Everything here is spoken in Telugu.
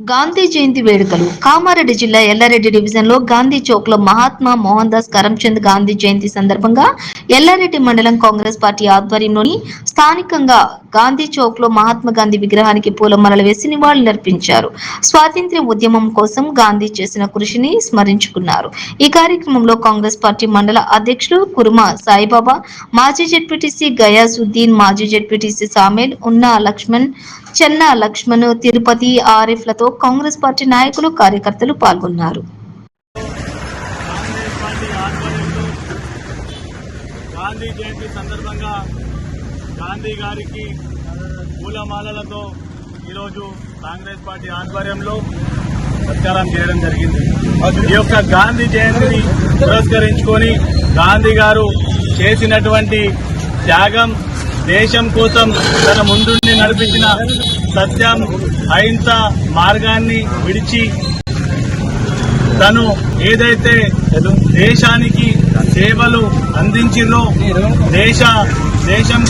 గాంధీ జయంతి వేడుకలు. కామారెడ్డి జిల్లా ఎల్లారెడ్డి డివిజన్లో గాంధీ చౌక్లో మహాత్మా మోహన్ దాస్ కరంచంద్ గాంధీ జయంతి సందర్భంగా ఎల్లారెడ్డి మండలం కాంగ్రెస్ పార్టీ ఆధ్వర్యంలోని స్థానికంగా గాంధీ చౌక్లో మహాత్మా గాంధీ విగ్రహానికి పూలమాలలు వేసి నివాళులర్పించారు స్వాతంత్ర్య ఉద్యమం కోసం గాంధీ చేసిన కృషిని స్మరించుకున్నారు. ఈ కార్యక్రమంలో కాంగ్రెస్ పార్టీ మండల అధ్యక్షులు కురుమ సాయిబాబా మాజీ జడ్పీటీసీ గయాసుద్దీన్ మాజీ Z P T C Samel ఉన్నా లక్ష్మణ్ చెన్న లక్ష్మణ్ తిరుపతి ఆరిఫ్లతో కాంగ్రెస్ పార్టీ నాయకులు కార్యకర్తలు పాల్గొన్నారు. ఆధ్వర్యంలో గాంధీ జయంతి సందర్భంగా గాంధీ గారికి పూలమాలలతో ఈరోజు కాంగ్రెస్ పార్టీ ఆధ్వర్యంలో సత్కారం చేయడం జరిగింది. ఈ యొక్క గాంధీ జయంతిని పురస్కరించుకొని గాంధీ గారు చేసినటువంటి త్యాగం దేశం కోసం తన ముందుండి నడిపించిన సత్యం అహింస మార్గాన్ని విడిచి తను ఏదైతే దేశానికి సేవలు అందించిందో దేశ దేశం